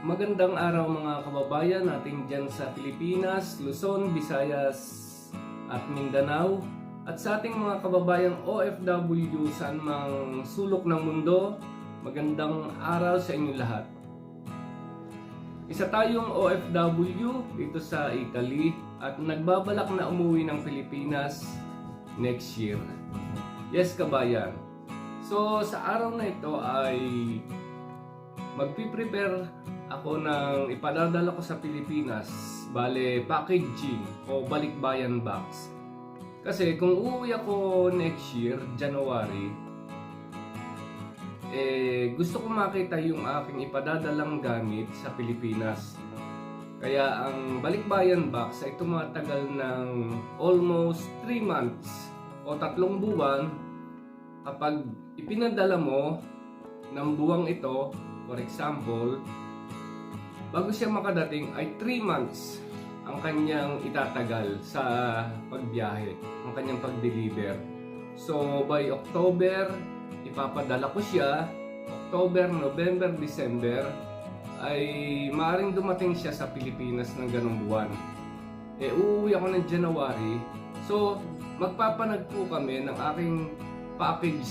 Magandang araw mga kababayan natin dyan sa Pilipinas, Luzon, Visayas at Mindanao at sa ating mga kababayang OFW sa mang sulok ng mundo, magandang araw sa inyo lahat. Isa tayong OFW dito sa Italy at nagbabalak na umuwi ng Pilipinas next year. Yes, kabayan. So, sa araw na ito ay magpiprepare ako ng ipadadala ko sa Pilipinas. Bale, packaging o balikbayan box. Kasi kung uuwi ako next year, January, eh, gusto ko makita yung aking ipadadalang gamit sa Pilipinas. Kaya ang balikbayan box ay tumatagal ng almost 3 months o tatlong buwan kapag ipinadala mo ng buwang ito, for example, bago siya makadating ay 3 months ang kanyang itatagal sa pagbiyahe, ang kanyang pag-deliver. So by October, ipapadala ko siya, October, November, December, ay maaaring dumating siya sa Pilipinas ng ganong buwan. Eh, uuwi ako ng January, so magpapanagpo kami ng aking package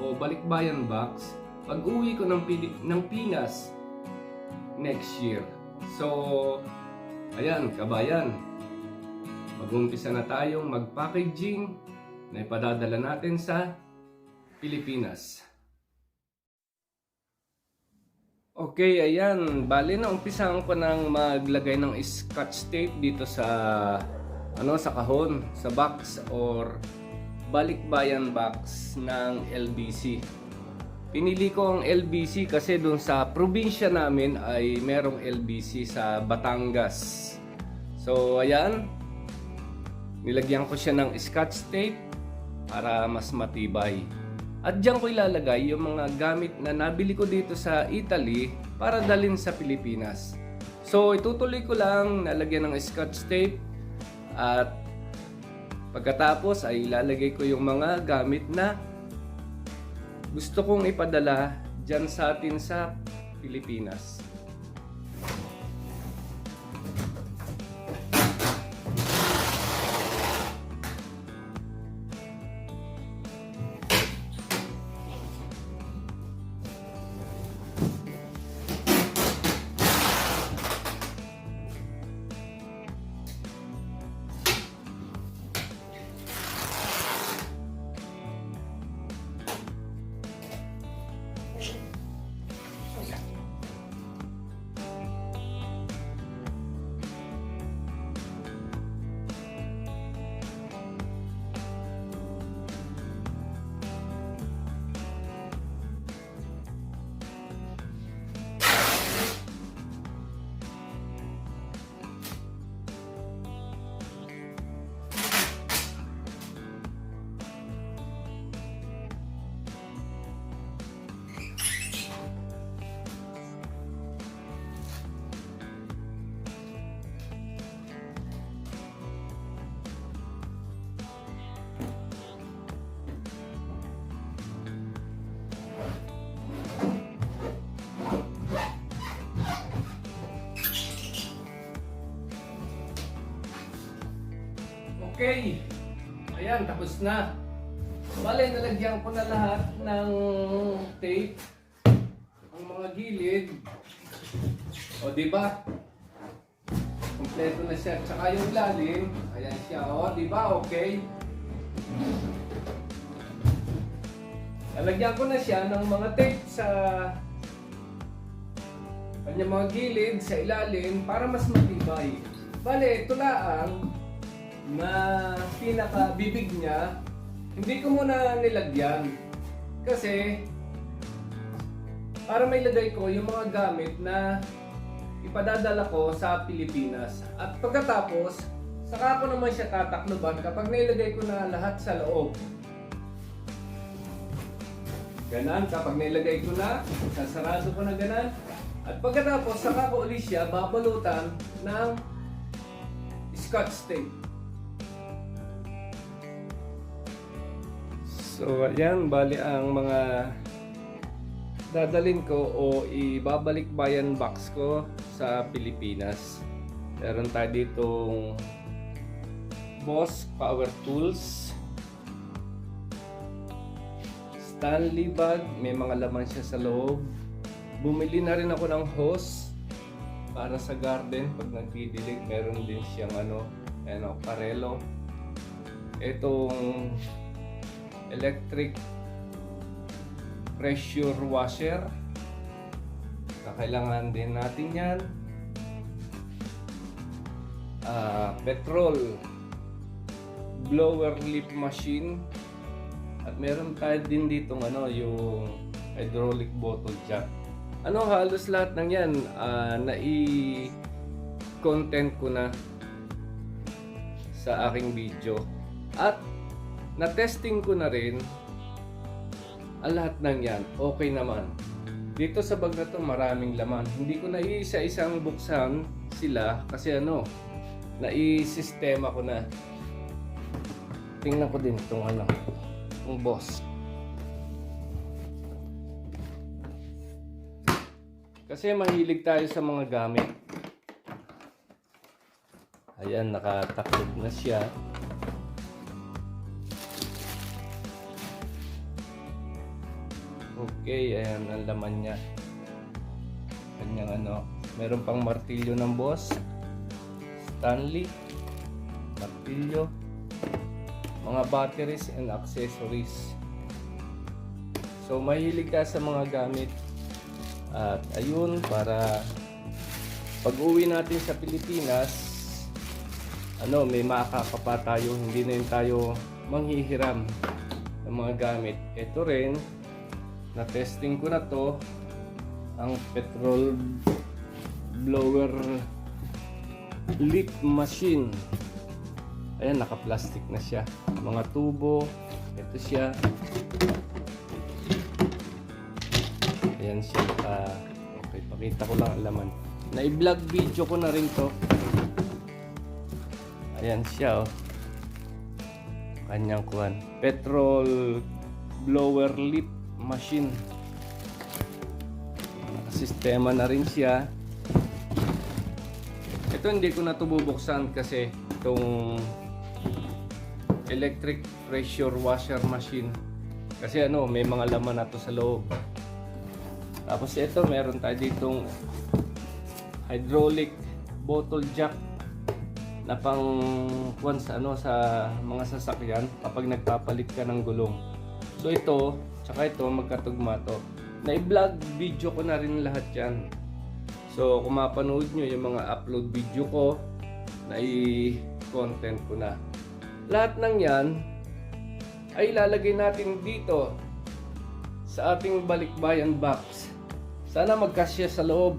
o balikbayan box pag uwi ko ng, Pili- ng Pinas next year. So, ayan, kabayan, mag-umpisa na tayong mag-packaging na ipadadala natin sa Pilipinas. Okay, ayan. Bali na umpisahan ko nang maglagay ng scotch tape dito sa ano sa kahon, sa box or balikbayan box ng LBC. Pinili ko ang LBC kasi doon sa probinsya namin ay merong LBC sa Batangas. So, ayan. Nilagyan ko siya ng scotch tape para mas matibay. At diyan ko ilalagay yung mga gamit na nabili ko dito sa Italy para dalhin sa Pilipinas. So itutuloy ko lang nalagyan ng scotch tape at pagkatapos ay ilalagay ko yung mga gamit na gusto kong ipadala diyan sa atin sa Pilipinas. Okay. Ayan, tapos na. Bale, nalagyan ko na lahat ng tape. Ang mga gilid. O, di ba? Kompleto na siya. Tsaka yung ilalim. Ayan siya. O, di ba? Okay. Nalagyan ko na siya ng mga tape sa kanyang mga gilid sa ilalim para mas matibay. Bale, lang na pinaka bibig niya, hindi ko muna nilagyan. Kasi para may lagay ko yung mga gamit na ipadadala ko sa Pilipinas. At pagkatapos, saka ko naman siya tatakloban kapag nailagay ko na lahat sa loob. Ganan, kapag nailagay ko na, sasarado ko na ganan. At pagkatapos, saka ko ulit siya babalutan ng scotch tape. So, ayan, bali ang mga dadalin ko o ibabalik bayan box ko sa Pilipinas. Meron tayo ditong Boss Power Tools. Stanley bag, may mga laman siya sa loob. Bumili na rin ako ng hose para sa garden pag nagdidilig. Meron din siyang ano, ano, parelo. Itong electric pressure washer. Kakailangan din natin yan. Ah, petrol blower lip machine at meron tayo din ditong ano yung hydraulic bottle jack ano halos lahat ng yan ah, nai content ko na sa aking video at na-testing ko na rin ang lahat ng yan. Okay naman. Dito sa bag na to maraming laman. Hindi ko na isa-isang buksan sila kasi ano nai-sistema ko na. Tingnan ko din itong ano itong boss. Kasi mahilig tayo sa mga gamit. Ayan nakataklob na siya okay ayan ang laman niya kanyang ano meron pang martilyo ng boss Stanley martilyo mga batteries and accessories. So mahilig ka sa mga gamit at ayun para pag uwi natin sa Pilipinas ano may makakapa tayo hindi na yun tayo manghihiram ng mga gamit. Ito rin na testing ko na to ang petrol blower lip machine Ayan, naka-plastic na siya. Mga tubo. Ito siya. Ayan siya. Naka, okay, pakita ko lang ang laman. Na-vlog video ko na rin to. Ayan siya, oh. Kanyang kuhan. Petrol blower lip machine. Nakasistema na rin siya. Ito hindi ko na ito bubuksan kasi itong electric pressure washer machine. Kasi ano, may mga laman na to sa loob. Tapos ito, meron tayo ditong hydraulic bottle jack na pang kwan sa ano sa mga sasakyan kapag nagpapalit ka ng gulong. So ito, tsaka ito magkatugma to. Na-vlog video ko na rin lahat 'yan. So kung mapanood nyo yung mga upload video ko, na i-content ko na. Lahat ng yan ay ilalagay natin dito sa ating balikbayan box. Sana magkasya sa loob.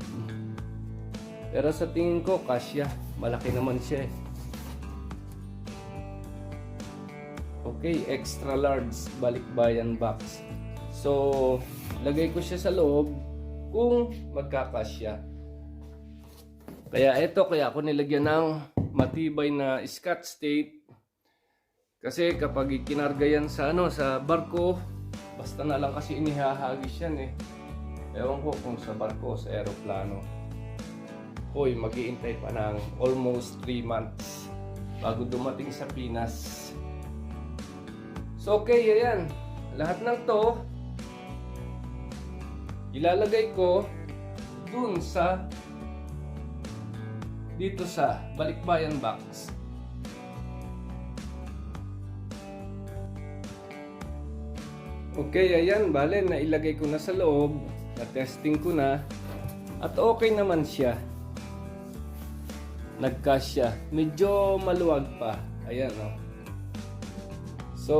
Pero sa tingin ko, kasya. Malaki naman siya eh. Okay, extra large balikbayan box. So, lagay ko siya sa loob kung magkakasya. Kaya ito, kaya ako nilagyan ng matibay na scotch tape. Kasi kapag ikinarga yan sa, ano, sa barko, basta na lang kasi inihahagis yan eh. Ewan ko kung sa barko, sa aeroplano. Hoy, mag-iintay pa ng almost 3 months bago dumating sa Pinas. So okay, ayan. Lahat ng to, ilalagay ko dun sa dito sa balikbayan box. Okay, ayan, bale, nailagay ko na sa loob, na-testing ko na, at okay naman siya. Nagkasya. Medyo maluwag pa. Ayan, oh. So,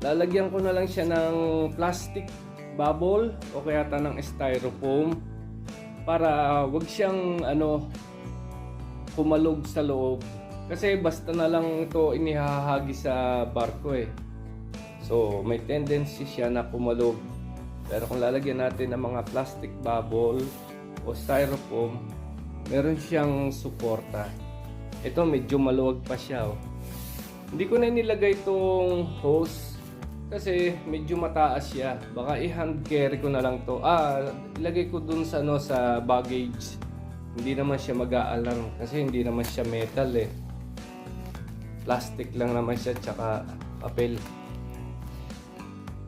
lalagyan ko na lang siya ng plastic bubble o kaya ta ng styrofoam para wag siyang ano kumalog sa loob. Kasi basta na lang ito inihahagi sa barko eh. So, may tendency siya na pumalog. Pero kung lalagyan natin ng mga plastic bubble o styrofoam, meron siyang suporta. Ito medyo maluwag pa siya. Oh. Hindi ko na nilagay itong hose Kasi medyo mataas siya. Baka i-hand carry ko na lang to. Ah, ilagay ko dun sa ano sa baggage. Hindi naman siya mag-aalarm kasi hindi naman siya metal eh. Plastic lang naman siya tsaka papel.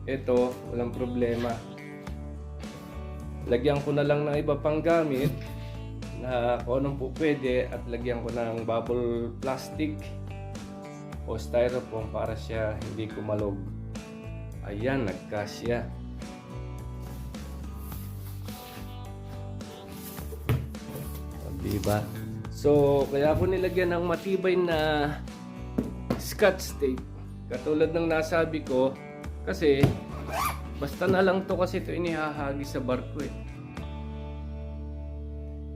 Ito, walang problema. Lagyan ko na lang ng iba pang gamit na kung anong po pwede at lagyan ko ng bubble plastic o styrofoam para siya hindi kumalog. Ayan, nagkasya. Diba? So, kaya ako nilagyan ng matibay na scotch tape. Katulad ng nasabi ko, kasi basta na lang to kasi ito inihahagi sa barko eh.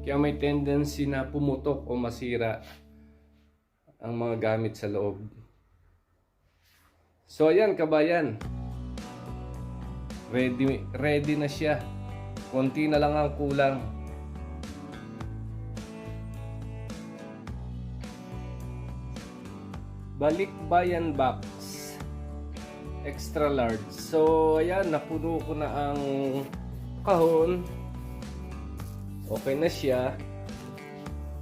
Kaya may tendency na pumutok o masira ang mga gamit sa loob. So ayan kabayan. Ready ready na siya. Konti na lang ang kulang. Balikbayan box. Extra large. So ayan, napuno ko na ang kahon. Okay na siya.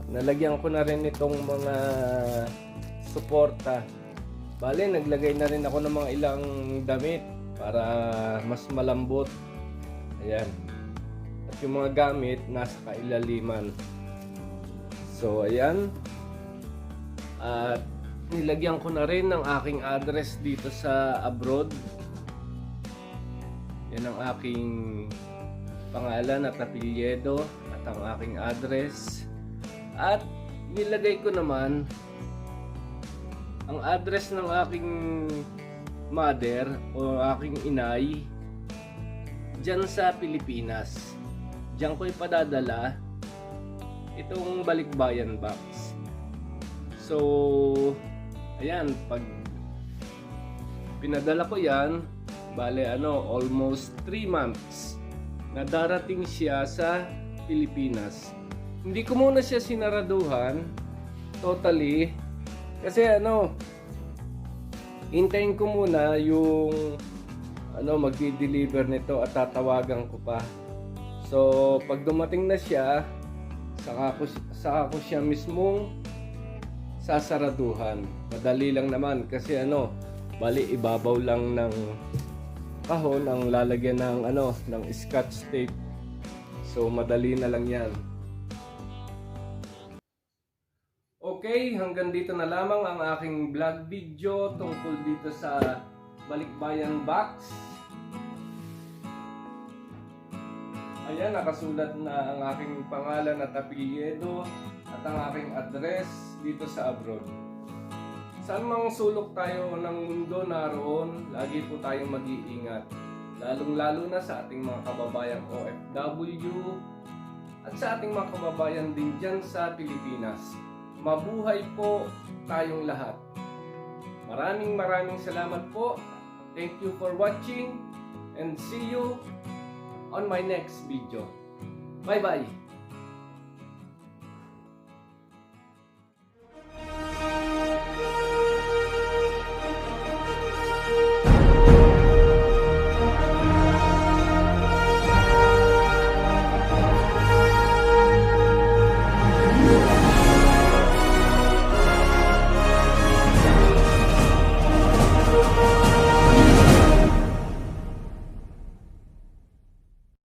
Nalagyan ko na rin itong mga suporta. Bale, naglagay na rin ako ng mga ilang damit para mas malambot. Ayan. At yung mga gamit nasa kailaliman. So, ayan. At nilagyan ko na rin ng aking address dito sa abroad. Yan ang aking pangalan at apelyido at ang aking address. At nilagay ko naman ang address ng aking mother o aking inay dyan sa Pilipinas. Diyan ko ipadadala itong balikbayan box. So, ayan, pag pinadala ko yan, bale ano, almost 3 months na darating siya sa Pilipinas. Hindi ko muna siya sinaraduhan totally kasi ano hintayin ko muna yung ano magdi-deliver nito at tatawagan ko pa. So pag dumating na siya saka ko saka ko siya mismong sasaraduhan. Madali lang naman kasi ano bali ibabaw lang ng kahon ang lalagyan ng ano ng scotch tape. So madali na lang 'yan. Okay, hanggang dito na lamang ang aking vlog video tungkol dito sa Balikbayan Box. Ayan, nakasulat na ang aking pangalan at apelyido at ang aking address dito sa abroad. Saan mang sulok tayo ng mundo naroon, lagi po tayong mag-iingat. Lalong-lalo na sa ating mga kababayang OFW at sa ating mga kababayan din dyan sa Pilipinas. Mabuhay po tayong lahat. Maraming maraming salamat po. Thank you for watching and see you on my next video. Bye-bye!